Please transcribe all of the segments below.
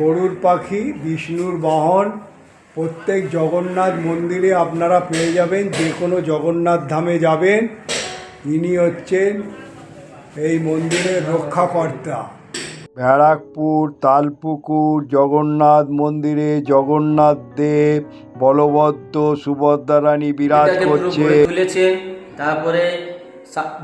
গরুর পাখি বিষ্ণুর বাহন প্রত্যেক জগন্নাথ মন্দিরে আপনারা পেয়ে যাবেন যে কোনো জগন্নাথ ধামে যাবেন। ইনি হচ্ছেন এই মন্দিরের রক্ষাকর্তা। ব্যারাকপুর তালপুকুর জগন্নাথ মন্দিরে জগন্নাথ দেব বলভদ্র সুভদ্রা রানী বিরাজ করছে। তারপরে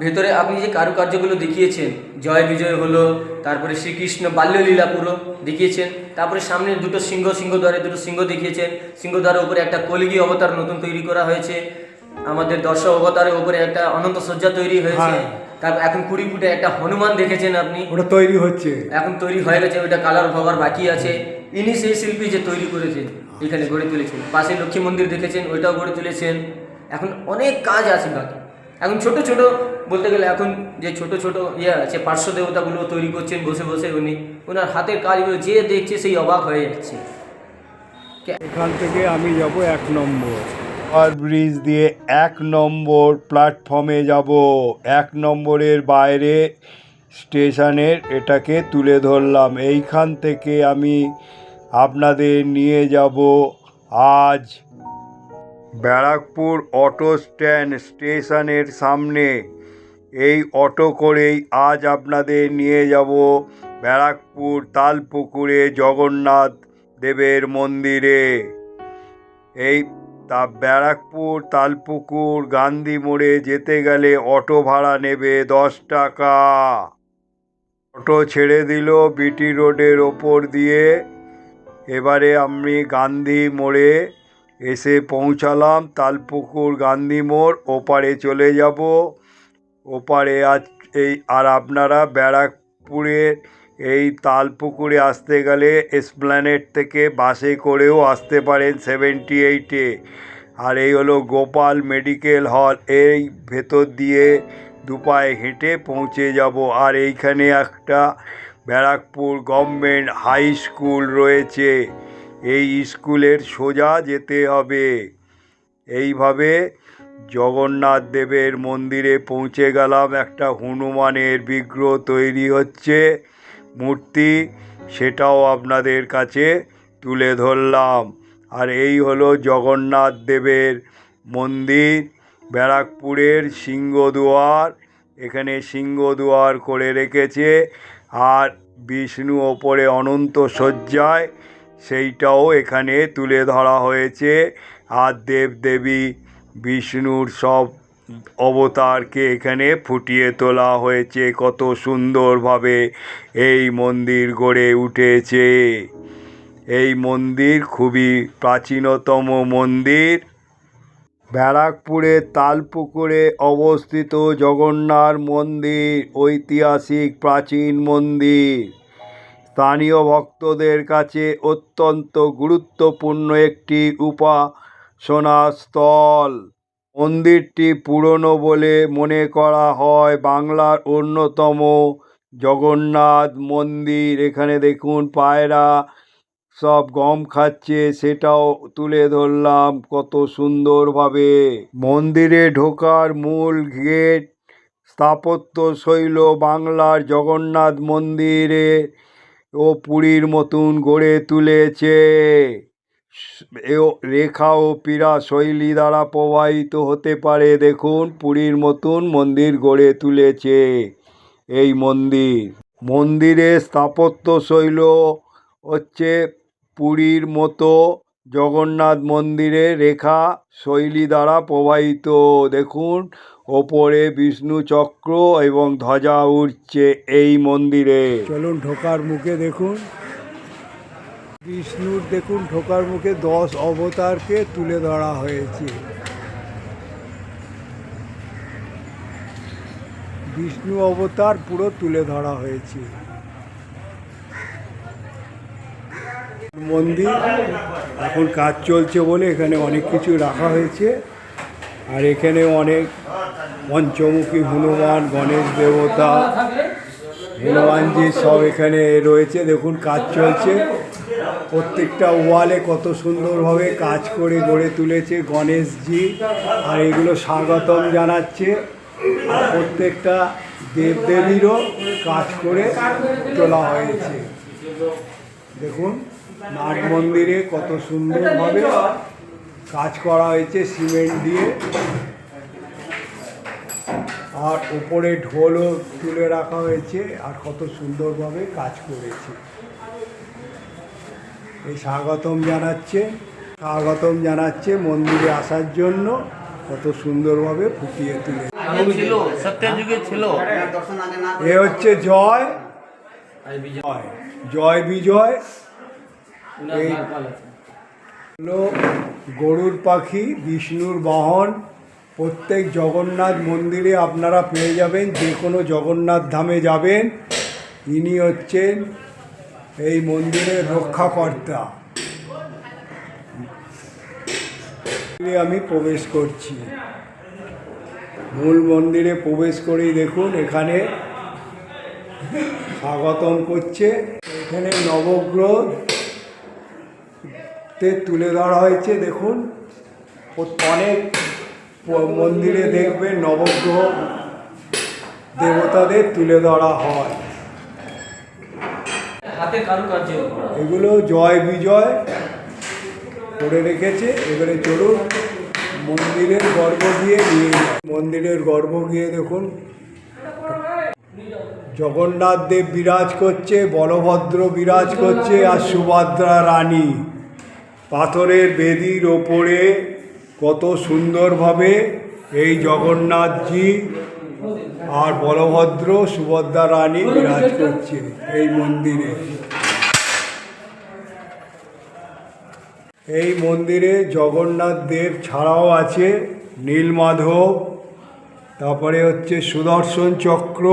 ভেতরে আপনি যে কারুকার্যগুলো দেখিয়েছেন জয় বিজয় হলো তারপরে শ্রীকৃষ্ণ বাল্যলীলা পুরো দেখিয়েছেন তারপরে সামনে দুটো সিংহ সিংহদ্বারে দুটো সিংহ দেখিয়েছেন সিংহদ্বারের উপরে একটা কলগি অবতার নতুন তৈরি করা হয়েছে আমাদের দশ অবতারের উপরে একটা অনন্ত সজ্জা তৈরি হয়েছে হ্যাঁ। তারপর এখন কুড়ি ফুটে একটা হনুমান দেখেছেন আপনি। ওটা তৈরি হচ্ছে। এখন তৈরি হয়ে গেছে ওইটা কালার হবার বাকি আছে। ইনি সেই শিল্পী যে তৈরি করেছেন এখানে গড়ে তুলেছেন। পাশে লক্ষ্মী মন্দির দেখেছেন ওইটাও গড়ে তুলেছেন। এখন অনেক কাজ আছে বাকি। এখন ছোট ছোট বলতে গেলে এখন যে ছোট ছোট ইয়ে আছে পার্শ্ব দেবতাগুলো তৈরি করছেন বসে বসে উনি। ওনার হাতের কাজগুলো যে দেখছে সেই অবাক হয়ে যাচ্ছে। এখান থেকে আমি যাব এক নম্বর। ওভার ব্রিজ দিয়ে এক নম্বর প্ল্যাটফর্মে যাব। এক নম্বরের বাইরে স্টেশনের এটাকে তুলে ধরলাম। এইখান থেকে আমি আপনাদের নিয়ে যাব আজ। ব্যারাকপুর অটো স্ট্যান্ড স্টেশনের সামনে। এই অটো করেই আজ আপনাদের নিয়ে যাব ব্যারাকপুর তালপুকুরে জগন্নাথ দেবের মন্দিরে। এই তা ব্যারাকপুর তালপুকুর গান্ধী মোড়ে যেতে গেলে অটো ভাড়া নেবে দশ টাকা। অটো ছেড়ে দিল বিটি রোডের ওপর দিয়ে। এবারে আমি গান্ধী মোড়ে এসে পৌঁছালাম, তালপুকুর, গান্ধী মোড়, ওপারে চলে যাব। ওপারে আজ এই, আর আপনারা ব্যারাকপুরে এই তালপুকুরে আসতে গেলে এসপ্ল্যানেড থেকে বাসে করেও আসতে পারেন সেভেন্টি এইটে। আর এই হলো গোপাল মেডিকেল হল। এই ভেতর দিয়ে দুপায়ে হেঁটে পৌঁছে যাব। আর এইখানে একটা ব্যারাকপুর গভর্নমেন্ট হাই স্কুল রয়েছে। এই স্কুলের সোজা যেতে হবে। এইভাবে জগন্নাথ দেবের মন্দিরে পৌঁছে গেলাম। একটা হনুমানের বিগ্রহ তৈরি হচ্ছে। মূর্তি সেটাও আপনাদের কাছে তুলে ধরলাম। আর এই হলো জগন্নাথ দেবের মন্দির। ব্যারাকপুরের সিংহদুয়ার। এখানে সিংহদুয়ার করে রেখেছে। আর বিষ্ণু ওপরে অনন্ত শয্যায় সেইটাও এখানে তুলে ধরা হয়েছে। আর দেবদেবী, বিষ্ণুর সব অবতারকে এখানে ফুটিয়ে তোলা হয়েছে। কত সুন্দরভাবে এই মন্দির গড়ে উঠেছে। এই মন্দির খুবই প্রাচীনতম মন্দির। ব্যারাকপুরের তালপুকুরে অবস্থিত জগন্নাথ মন্দির, ঐতিহাসিক প্রাচীন মন্দির। স্থানীয় ভক্তদের কাছে অত্যন্ত গুরুত্বপূর্ণ একটি উপাসনা স্থল মন্দিরটি পুরনো বলে মনে করা হয়। বাংলার অন্যতম জগন্নাথ মন্দির। এখানে দেখুন, পায়রা সব গম খাচ্ছে, সেটাও তুলে ধরলাম কত সুন্দরভাবে। মন্দিরে ঢোকার মূল গেট স্থাপত্য শৈল বাংলার জগন্নাথ মন্দিরে ও পুরীর মতন গড়ে তুলেছে। রেখা ও পীড়া শৈলী দ্বারা প্রবাহিত হতে পারে। দেখুন, পুরীর মতন মন্দির গড়ে তুলেছে এই মন্দির। মন্দিরের স্থাপত্য শৈল হচ্ছে পুরীর মতো জগন্নাথ মন্দিরে রেখা শৈলী দ্বারা প্রবাহিত। দেখুন ওপরে বিষ্ণু চক্র এবং ধ্বজা উঠছে এই মন্দিরে। চলুন ঢোকার মুখে দেখুন। বিষ্ণুর দেখুন, ঢোকার মুখে দশ অবতারকে তুলে ধরা হয়েছে। বিষ্ণু অবতার পুরো তুলে ধরা হয়েছে। মন্দির, এখন কাজ চলছে বলে এখানে অনেক কিছু রাখা হয়েছে। আর এখানে অনেক পঞ্চমুখী হনুমান, গণেশ দেবতা, হনুমানজি সব এখানে রয়েছে। দেখুন কাজ চলছে। প্রত্যেকটা ওয়ালে কত সুন্দরভাবে কাজ করে গড়ে তুলেছে গণেশজি, আর এগুলো স্বাগতম জানাচ্ছে। প্রত্যেকটা দেবদেবীরও কাজ করে তোলা হয়েছে। দেখুন, নাট মন্দিরে কত সুন্দরভাবে কাজ করা হয়েছে, সিমেন্ট দিয়ে। আর উপরে ঢোলও তুলে রাখা হয়েছে আর কত সুন্দরভাবে কাজ করেছে। এই স্বাগতম জানাচ্ছে স্বাগতম জানাচ্ছে মন্দিরে আসার জন্য কত সুন্দরভাবে ফুটিয়ে তুলে ছিল এ হচ্ছে জয়। জয় জয় বিজয়। এই- হলো গরুর পাখি বিষ্ণুর বাহন। প্রত্যেক জগন্নাথ মন্দিরে আপনারা পেয়ে যাবেন, যে কোনো জগন্নাথ ধামে যাবেন। ইনি হচ্ছেন এই মন্দিরের রক্ষাকর্তা। আমি প্রবেশ করছি। মূল মন্দিরে প্রবেশ করেই দেখুন, এখানে স্বাগতম করছে। এখানে নবগ্রহ তে তুলে ধরা হয়েছে, দেখুন। অনেক মন্দিরে দেখবে নবগ্রহ দেবতাদের তুলে ধরা হয়। এগুলো জয় বিজয় করে রেখেছে। এবারে চলুন মন্দিরের গর্ভ গিয়ে নিয়ে মন্দিরের গর্ভ গিয়ে দেখুন। জগন্নাথ দেব বিরাজ করছে বলভদ্র বিরাজ করছে আর সুভদ্রা রানী। পাথরের বেদির ওপরে কত সুন্দরভাবে এই জগন্নাথজি আর বলভদ্র সুভদ্রা রানী বিরাজ করছে এই মন্দিরে। এই মন্দিরে জগন্নাথ দেব ছাড়াও আছে নীলমাধব তারপরে হচ্ছে সুদর্শন চক্র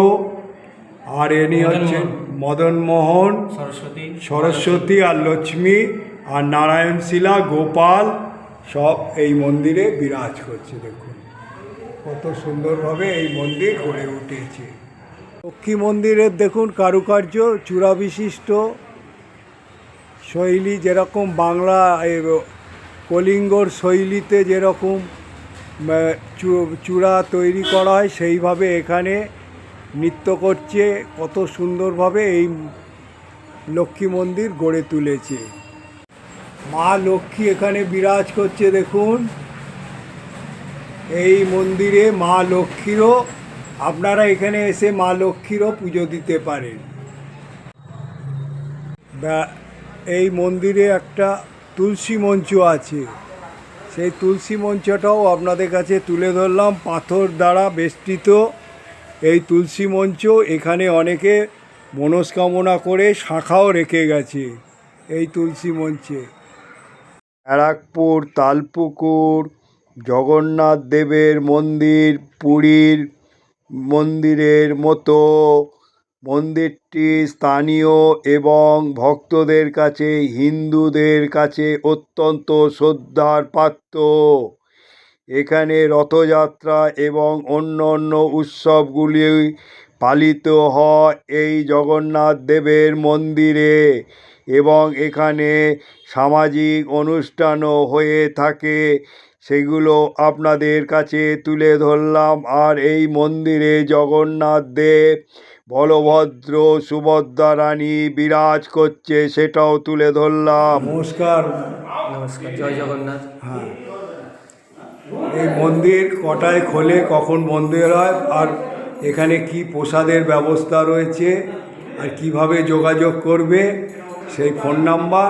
আর এনি হচ্ছে মদন মোহন সরস্বতী সরস্বতী আর লক্ষ্মী আর নারায়ণ শিলা গোপাল সব এই মন্দিরে বিরাজ করছে, দেখুন। কত সুন্দরভাবে এই মন্দির গড়ে উঠেছে। লক্ষ্মী মন্দিরের দেখুন কারুকার্য, চূড়া বিশিষ্ট। শৈলী যেরকম বাংলা কলিঙ্গর শৈলীতে যেরকম চূড়া তৈরি করা হয়, সেইভাবে এখানে নৃত্য করছে। কত সুন্দরভাবে এই লক্ষ্মী মন্দির গড়ে তুলেছে। মা লক্ষ্মী এখানে বিরাজ করছে, দেখুন। এই মন্দিরে মা লক্ষ্মীরও, আপনারা এখানে এসে মা লক্ষ্মীরও পুজো দিতে পারেন। এই মন্দিরে একটা তুলসী মঞ্চ আছে। সেই তুলসী মঞ্চটাও আপনাদের কাছে তুলে ধরলাম। পাথর দ্বারা বেষ্টিত এই তুলসী মঞ্চ। এখানে অনেকে মনস্কামনা করে শাখাও রেখে গেছে এই তুলসী মঞ্চে। ব্যারাকপুর, তালপুকুর, জগন্নাথ দেবের মন্দির, পুরীর মন্দিরের মতো মন্দিরটি স্থানীয় এবং ভক্তদের কাছে, হিন্দুদের কাছে অত্যন্ত শ্রদ্ধার পাত্র। এখানে রথযাত্রা এবং অন্য অন্য উৎসবগুলি পালিত হয় এই জগন্নাথ দেবের মন্দিরে। এবং এখানে সামাজিক অনুষ্ঠানও হয়ে থাকে। সেগুলো আপনাদের কাছে তুলে ধরলাম। আর এই মন্দিরে জগন্নাথ দেব বলভদ্র সুভদ্রা রানী বিরাজ করছে সেটাও তুলে ধরলাম। নমস্কার। নমস্কার জয় জগন্নাথ। হ্যাঁ। এই মন্দির কটায় খোলে কখন মন্দির হয় আর এখানে কি প্রসাদের ব্যবস্থা রয়েছে আর কীভাবে যোগাযোগ করবে সেই ফোন নাম্বার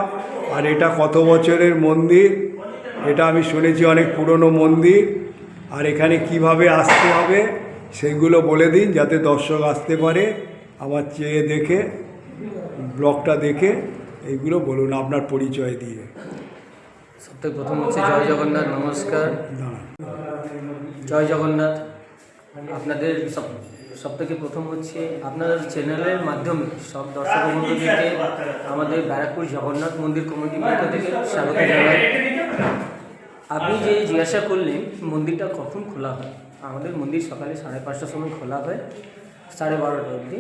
আর এটা কত বছরের মন্দির এটা আমি শুনেছি অনেক পুরনো মন্দির। আর এখানে কীভাবে আসতে হবে সেগুলো বলে দিন যাতে দর্শক আসতে পারে। আমার চেয়ে দেখে ব্লগটা দেখে এইগুলো বলুন আপনার পরিচয় দিয়ে। সবথেকে প্রথম হচ্ছে জয় জগন্নাথ নমস্কার। জয় জগন্নাথ আপনাদের সব সব থেকে প্রথম হচ্ছে আপনার চ্যানেলের মাধ্যমে সব দর্শক বন্ধুদেরকে আমাদের ব্যারাকপুর জগন্নাথ মন্দির কমিটির পক্ষ থেকে স্বাগত জানাই। আপনি যে জিজ্ঞাসা করলেন, মন্দিরটা কখন খোলা হয়? আমাদের মন্দির সকালে সাড়ে পাঁচটার সময় খোলা হয়, সাড়ে বারোটা অবধি।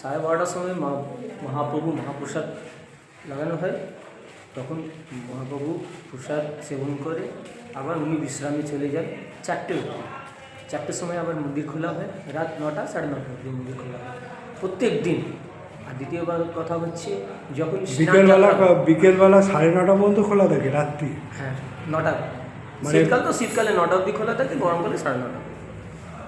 সাড়ে বারোটার সময় মা, মহাপ্রভু মহাপ্রসাদ লাগানো হয়। তখন মহাপ্রভু প্রসাদ সেবন করে আবার উনি বিশ্রামে চলে যান চারটে অবধি। চারটের সময় আবার মন্দির খোলা হয়। রাত নটা সাড়ে নটা অবধি মন্দির খোলা হয়। প্রত্যেক দিন। আর দ্বিতীয়বার কথা হচ্ছে যখন বিকেলবেলা বিকেলবেলা সাড়ে নটা পর্যন্ত খোলা থাকে রাত্রি। হ্যাঁ নটা। মানে- শীতকাল তো শীতকালে নটা অবধি খোলা থাকে গরমকালে সাড়ে নটা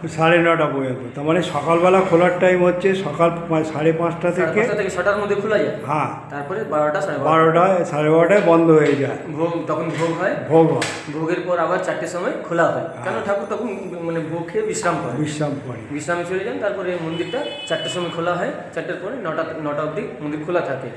সাড়ে নটা পর্যন্ত। তার মানে সকালবেলা খোলার টাইম হচ্ছে সকাল সাড়ে পাঁচটা থেকে ছটার মধ্যে খোলা যায়? হ্যাঁ। তারপরে বারোটা সাড়ে বারোটা? সাড়ে বারোটায় বন্ধ হয়ে যায়। ভোগ তখন ভোগ হয়? ভোগ হয়। ভোগের পর আবার চারটের সময় খোলা হয়। কেন ঠাকুর তখন মানে ভোগ খেয়ে বিশ্রাম করে। বিশ্রাম করে। বিশ্রামে চলে যান তারপরে মন্দিরটা চারটের সময় খোলা হয়। চারটের পরে নটা নটা অবধি মন্দির খোলা থাকে।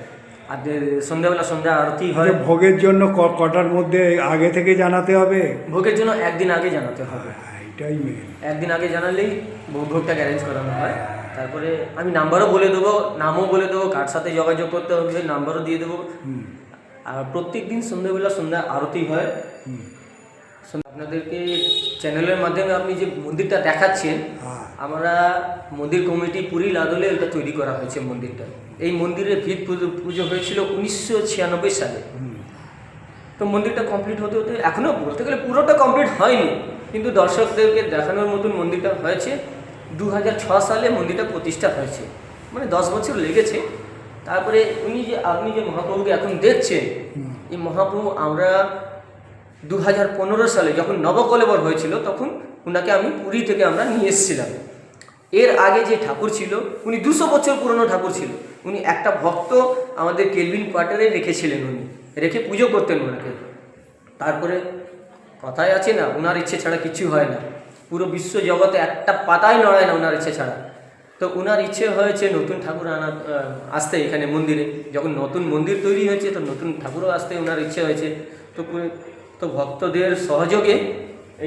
আর সন্ধ্যাবেলা সন্ধ্যা আরতি হয়। ভোগের জন্য কটার মধ্যে আগে থেকে জানাতে হবে? ভোগের জন্য একদিন আগে জানাতে হবে। মেন একদিন আগে জানালেই ভোগ অ্যারেঞ্জ করানো হয়। তারপরে আমি নাম্বারও বলে দেবো নামও বলে দেবো কার সাথে যোগাযোগ করতে হবে নাম্বারও দিয়ে দেবো। আর প্রত্যেক দিন সন্ধ্যাবেলা সন্ধ্যা আরতি হয়। আপনাদেরকে চ্যানেলের মাধ্যমে আপনি যে মন্দিরটা দেখাচ্ছেন হ্যাঁ। আমরা মন্দির কমিটি পুরী লাদলে এটা তৈরি করা হয়েছে মন্দিরটা। এই মন্দিরের ভিত পুজো পুজো হয়েছিল উনিশশো ছিয়ানব্বই সালে। তো মন্দিরটা কমপ্লিট হতে হতে এখনও বলতে গেলে পুরোটা কমপ্লিট হয়নি। কিন্তু দর্শকদেরকে দেখানোর মতন মন্দিরটা হয়েছে। দু সালে মন্দিরটা প্রতিষ্ঠা হয়েছে। মানে দশ বছর লেগেছে। তারপরে উনি যে, আপনি যে মহাপ্রভুকে এখন দেখছেন, এই মহাপ্রভু আমরা দু হাজার পনেরো সালে যখন নবকলেবর হয়েছিল, তখন ওনাকে আমি পুরী থেকে আমরা নিয়ে এসেছিলাম। এর আগে যে ঠাকুর ছিল, উনি দুশো বছর পুরনো ঠাকুর ছিল। উনি একটা ভক্ত আমাদের কেলভিন কোয়ার্টারে রেখেছিলেন উনি। রেখে পুজো করতেন ওনাকে। তারপরে কথায় আছে না ওনার ইচ্ছে ছাড়া কিছু হয় না। পুরো বিশ্ব জগতে একটা পাতাই নড়ায় না ওনার ইচ্ছে ছাড়া। তো ওনার ইচ্ছে হয়েছে নতুন ঠাকুর আনা আসতে এখানে মন্দিরে। যখন নতুন মন্দির তৈরি হয়েছে, তো নতুন ঠাকুরও আসতে ওনার ইচ্ছে হয়েছে। তো তো ভক্তদের সহযোগে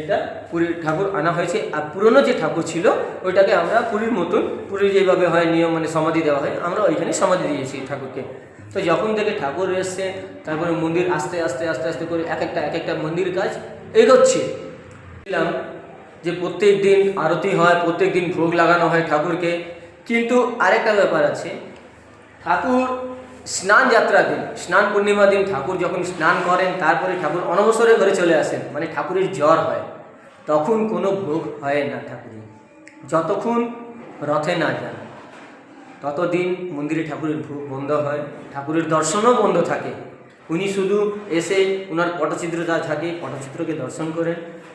এটা পুরীর ঠাকুর আনা হয়েছে। আর পুরনো যে ঠাকুর ছিল, ওইটাকে আমরা পুরীর মতন, পুরীর যেভাবে হয় নিয়ম মানে সমাধি দেওয়া হয়, আমরা ওইখানে সমাধি দিয়েছি ঠাকুরকে। তো যখন থেকে ঠাকুর এসছে, তারপরে মন্দির আস্তে আস্তে আস্তে আস্তে করে এক একটা এক একটা মন্দির কাজ এগোচ্ছে। বললাম যে প্রত্যেক দিন আরতি হয়, প্রত্যেক দিন ভোগ লাগানো হয় ঠাকুরকে। কিন্তু আরেকটা ব্যাপার আছে, ঠাকুর স্নান যাত্রা দিন, স্নান পূর্ণিমা দিন ঠাকুর যখন স্নান করেন, তারপরে ঠাকুর অনবসরে ঘরে চলে আসেন মানে ঠাকুরের জ্বর হয়, তখন কোনো ভোগ হয় না ঠাকুরের। যতক্ষণ রথে না যান। ততদিন মন্দিরে ঠাকুরের বন্ধ হয়, ঠাকুরের দর্শনও বন্ধ থাকে। উনি শুধু এসে ওনার পটচিত্রটা থাকে, পটচিত্রকে দর্শন করেন।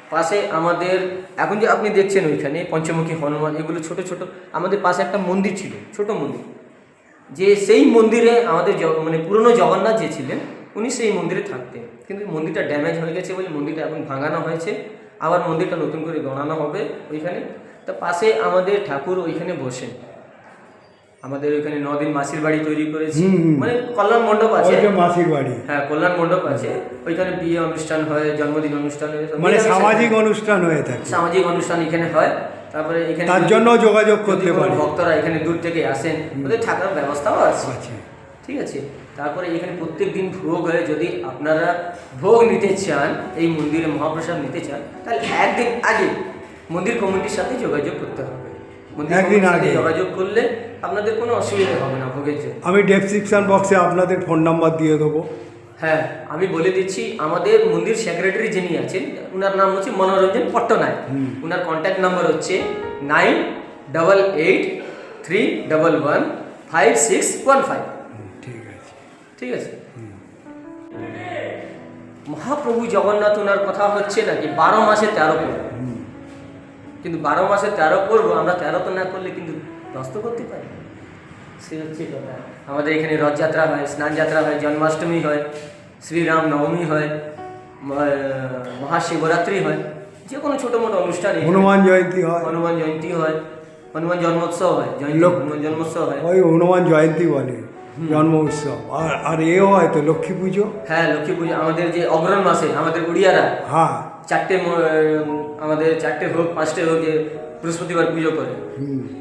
পাশে আমাদের, এখন যে আপনি দেখছেন ওইখানে পঞ্চমুখী হনুমান, এগুলো ছোট ছোট, আমাদের পাশে একটা মন্দির ছিল, ছোট মন্দির। যে সেই মন্দিরে আমাদের মানে পুরনো জগন্নাথ যে ছিলেন, উনি সেই মন্দিরে থাকতেন। কিন্তু মন্দিরটা ড্যামেজ হয়ে গেছে বলে মন্দিরটা এখন ভাঙানো হয়েছে। আবার মন্দিরটা নতুন করে গড়ানো হবে ওইখানে। তা পাশে আমাদের ঠাকুর ওইখানে বসেন। আমাদের ওইখানে নদিন মাসির বাড়ি তৈরি করেছি। মানে কল্যাণ মণ্ডপ আছে। মাসির বাড়ি। হ্যাঁ কল্যাণ মণ্ডপ আছে। ওইখানে বিয়ে অনুষ্ঠান হয় জন্মদিন অনুষ্ঠান হয়, মানে সামাজিক অনুষ্ঠান হয়ে থাকে। সামাজিক অনুষ্ঠান এখানে হয়। তারপরে এখানে তার জন্য যোগাযোগ করতে পারে। ভক্তরা এখানে দূর থেকে আসেন ওদের থাকার ব্যবস্থাও আছে। আছে ঠিক আছে? তারপরে এখানে প্রত্যেক দিন ভোগ হয়। যদি আপনারা ভোগ নিতে চান এই মন্দিরে মহাপ্রসাদ নিতে চান তাহলে একদিন আগে মন্দির কমিটির সাথে যোগাযোগ করতে হবে। মন্দির একদিন কমিটির সাথে আগে। যোগাযোগ করলে আপনাদের কোনো অসুবিধা হবে না ভোগের জন্য। আমি ডেসক্রিপশন বক্সে আপনাদের ফোন নাম্বার দিয়ে দেবো। হ্যাঁ আমি বলে দিচ্ছি আমাদের মন্দির সেক্রেটারি যিনি আছেন ওনার নাম হচ্ছে মনোরঞ্জন পট্টনায়ক। ওনার কন্ট্যাক্ট নাম্বার হচ্ছে nine double eight three double one five six one five ঠিক আছে। ঠিক আছে? মহাপ্রভু জগন্নাথ ওনার কথা হচ্ছে নাকি বারো মাসে তেরো পর্ব। কিন্তু বারো মাসে তেরো পর্ব আমরা তেরো তো না করলে কিন্তু তো করতে পারি? সে হচ্ছে কথা। আমাদের এখানে রথযাত্রা হয় স্নান যাত্রা হয় জন্মাষ্টমী হয় শ্রীরাম নবমী হয় মহাশিবরাত্রি হয় যে কোনো ছোটো মোটো অনুষ্ঠান হনুমান জয়ন্তী হয়। হনুমান জয়ন্তী হয় হনুমান জন্মোৎসব হয় জয়ন্তী লোক- হনুমান জন্মোৎসব হয়। ওই হনুমান জয়ন্তী বলে জন্ম উৎসব। আর আর এও হয় তো লক্ষ্মী পুজো? হ্যাঁ লক্ষ্মী পুজো। আমাদের যে অগ্রহণ মাসে আমাদের উড়িয়ারা হ্যাঁ। চারটে আমাদের চারটে হোক পাঁচটে হোক যে বৃহস্পতিবার পুজো করে।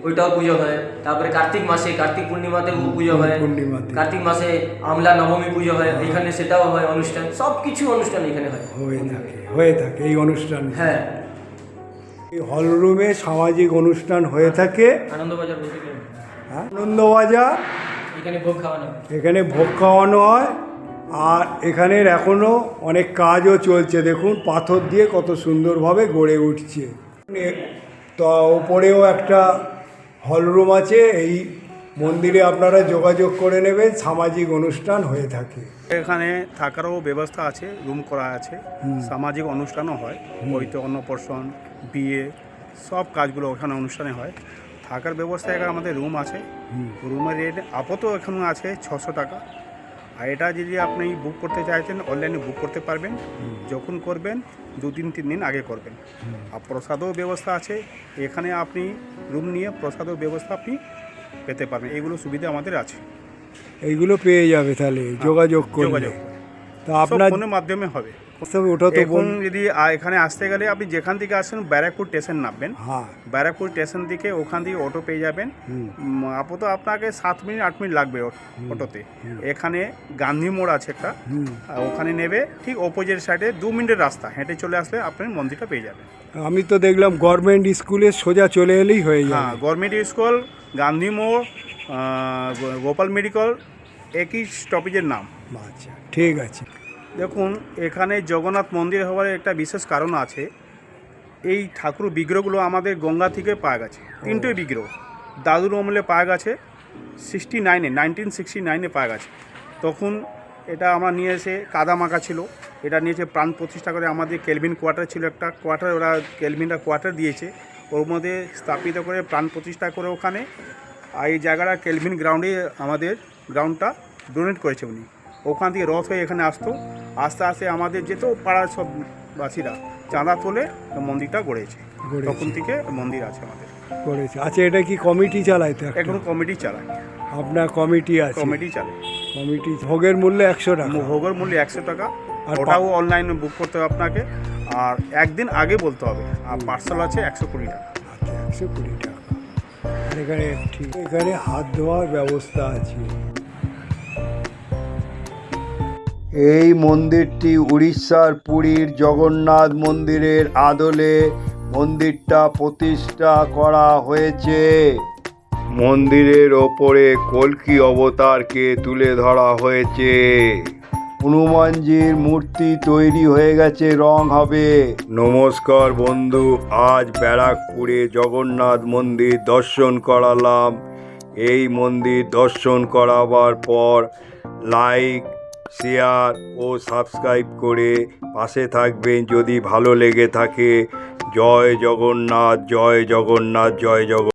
ওইটাও পুজো হয়। তারপরে কার্তিক মাসে কার্তিক পূর্ণিমাতে পুজো হয়। পূর্ণিমাতে। কার্তিক মাসে আমলা নবমী পুজো হয়। এখানে সেটাও হয় অনুষ্ঠান। সব কিছু অনুষ্ঠান এখানে হয়। হয়ে থাকে হয়ে থাকে এই অনুষ্ঠান। হ্যাঁ। এই হলরুমে সামাজিক অনুষ্ঠান হয়ে থাকে। আনন্দবাজার হ্যাঁ, আনন্দবাজার। এখানে ভোগ খাওয়ানো হয়। এখানে ভোগ খাওয়ানো হয়। আর এখানের এখনও অনেক কাজও চলছে। দেখুন পাথর দিয়ে কত সুন্দরভাবে গড়ে উঠছে। তো ওপরেও একটা হলরুম আছে এই মন্দিরে আপনারা যোগাযোগ করে নেবেন সামাজিক অনুষ্ঠান হয়ে থাকে। এখানে থাকারও ব্যবস্থা আছে রুম করা আছে সামাজিক অনুষ্ঠানও হয় হয়তো অন্নপ্রাশন বিয়ে সব কাজগুলো ওখানে অনুষ্ঠানে হয়। থাকার ব্যবস্থা এখানে আমাদের রুম আছে। রুমের রেট আপাতত এখানে আছে ছশো টাকা। আর এটা যদি আপনি বুক করতে চাইছেন অনলাইনে বুক করতে পারবেন। যখন করবেন দু তিন তিন দিন আগে করবেন। আর প্রসাদও ব্যবস্থা আছে। এখানে আপনি রুম নিয়ে প্রসাদও ব্যবস্থা আপনি পেতে পারবেন। এইগুলো সুবিধা আমাদের আছে। এইগুলো পেয়ে যাবে তাহলে। যোগাযোগ করলে। যোগাযোগ। তা আপনার ফোনের মাধ্যমে হবে। ওটা তো এখন যদি এখানে আসতে গেলে আপনি যেখান থেকে আসেন ব্যারাকপুর স্টেশন নামবেন। হ্যাঁ। ব্যারাকপুর স্টেশন থেকে ওখান থেকে অটো পেয়ে যাবেন। আপাতত আপনাকে সাত মিনিট আট মিনিট লাগবে অটোতে। এখানে গান্ধী মোড় আছে একটা। ওখানে নেবে ঠিক অপোজিট সাইডে দু মিনিটের রাস্তা। হেঁটে চলে আসলে আপনি মন্দিরটা পেয়ে যাবেন। আমি তো দেখলাম গভর্নমেন্ট স্কুলে সোজা চলে এলেই হয়ে হ্যাঁ গভর্নমেন্ট স্কুল গান্ধী মোড় গোপাল মেডিকেল একই স্টপেজের নাম। আচ্ছা ঠিক আছে। দেখুন এখানে জগন্নাথ মন্দির হওয়ার একটা বিশেষ কারণ আছে। এই ঠাকুর বিগ্রহগুলো আমাদের গঙ্গা থেকে পাওয়া গেছে। তিনটে বিগ্রহ। দাদুর আমলে পাওয়া গেছে সিক্সটি নাইনে নাইনটিন সিক্সটি নাইনে পাওয়া গেছে। তখন এটা আমরা নিয়ে এসে কাদা মাখা ছিল। এটা নিয়েছে প্রাণ প্রতিষ্ঠা করে আমাদের কেলভিন কোয়ার্টার ছিল একটা কোয়ার্টার ওরা কেলভিনটা কোয়ার্টার দিয়েছে। ওর মধ্যে স্থাপিত করে প্রাণ প্রতিষ্ঠা করে ওখানে। আর এই জায়গাটা কেলভিন গ্রাউন্ডে আমাদের গ্রাউন্ডটা ডোনেট করেছে উনি। ওখান থেকে রথ হয়ে এখানে আসতো। আস্তে আস্তে আমাদের যেত পাড়ার সব বাসীরা। চাঁদা তোলে মন্দিরটা গড়েছে। তখন থেকে মন্দির আছে আমাদের। গড়েছে। আচ্ছা এটা কি কমিটি চালায় তো এখন কমিটি চালায়। আপনার কমিটি আছে? কমিটি চালায়। কমিটি ভোগের মূল্য একশো টাকা। ভোগের মূল্য একশো টাকা। আর ওটাও অনলাইনে বুক করতে হবে আপনাকে। আর একদিন আগে বলতে হবে। আর পার্সেল আছে একশো কুড়ি টাকা। আচ্ছা একশো কুড়ি টাকা। এখানে ঠিক এখানে হাত ধোয়ার ব্যবস্থা আছে। এই মন্দিরটি উড়িষ্যার পুরীর জগন্নাথ মন্দিরের আদলে মন্দিরটা প্রতিষ্ঠা করা হয়েছে। মন্দিরের ওপরে কল্কি অবতারকে তুলে ধরা হয়েছে। হনুমানজির মূর্তি তৈরি হয়ে গেছে, রং হবে। নমস্কার বন্ধু, আজ ব্যারাকপুরে জগন্নাথ মন্দির দর্শন করালাম। এই মন্দির দর্শন করাবার পর লাইক শেয়ার ও সাবস্ক্রাইব করে পাশে থাকবেন যদি ভালো লেগে থাকে। জয় জগন্নাথ জয় জগন্নাথ জয় জগন্নাথ